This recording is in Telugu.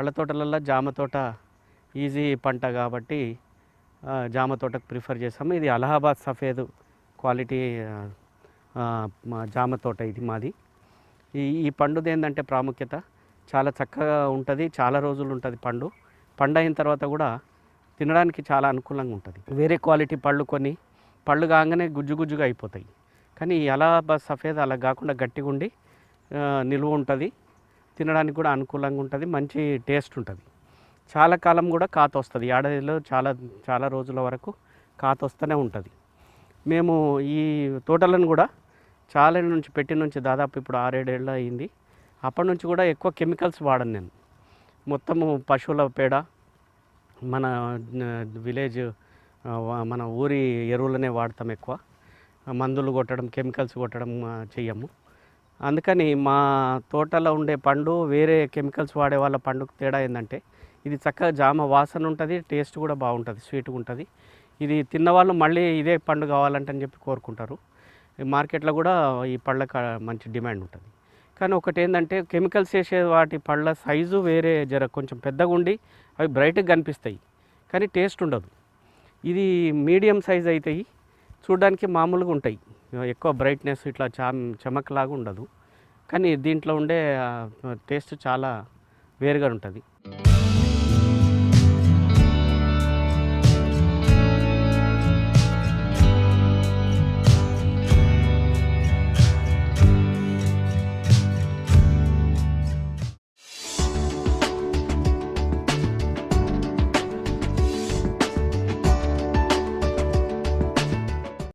పళ్ళ తోటలలో జామ తోట ఈజీ పంట కాబట్టి జామ తోటకు ప్రిఫర్ చేస్తాము. ఇది అలహాబాద్ సఫేదు క్వాలిటీ మా జామ తోట ఇది మాది. ఈ ఈ పండుది ఏంటంటే ప్రాముఖ్యత. చాలా చక్కగా ఉంటుంది చాలా రోజులు ఉంటుంది పండు. పండు అయిన తర్వాత కూడా తినడానికి చాలా అనుకూలంగా ఉంటుంది. వేరే క్వాలిటీ పళ్ళు కొన్ని పళ్ళు కాగానే గుజ్జు గుజ్జుగా అయిపోతాయి. కానీ ఈ అలహాబాద్ సఫేద్ అలా కాకుండా గట్టిగా ఉండి నిలువ ఉంటుంది. తినడానికి కూడా అనుకూలంగా ఉంటుంది మంచి టేస్ట్ ఉంటుంది. చాలా కాలం కూడా కాత వస్తుంది. ఏడాదిలో చాలా చాలా రోజుల వరకు కాత వస్తూనే ఉంటుంది. మేము ఈ తోటలను కూడా చాలా నుంచి పెట్టి నుంచి దాదాపు ఇప్పుడు ఆరేడేళ్ళు అయింది. అప్పటి నుంచి కూడా ఎక్కువ కెమికల్స్ వాడను నేను. మొత్తము పశువుల పేడ మన విలేజ్ మన ఊరి ఎరువులనే వాడతాం ఎక్కువ. మందులు కొట్టడం కెమికల్స్ కొట్టడం చెయ్యము. అందుకని మా తోటలో ఉండే పండు వేరే కెమికల్స్ వాడే వాళ్ళ పండుకు తేడా ఏంటంటే ఇది చక్కగా జామ వాసన ఉంటుంది టేస్ట్ కూడా బాగుంటుంది స్వీట్గా ఉంటుంది. ఇది తిన్నవాళ్ళు మళ్ళీ ఇదే పండు కావాలంటే అని చెప్పి కోరుకుంటారు. మార్కెట్లో కూడా ఈ పళ్ళకి మంచి డిమాండ్ ఉంటుంది. కానీ ఒకటి ఏంటంటే కెమికల్స్ వేసే వాటి పళ్ళ సైజు వేరే జర కొంచెం పెద్దగా ఉండి అవి బ్రైట్గా కనిపిస్తాయి కానీ టేస్ట్ ఉండదు. ఇది మీడియం సైజ్ అవుతాయి చూడడానికి మామూలుగా ఉంటాయి. ఎక్కువ బ్రైట్నెస్ ఇట్లా చా చమక్లాగా ఉండదు. కానీ దీంట్లో ఉండే టేస్ట్ చాలా వేరుగా ఉంటుంది.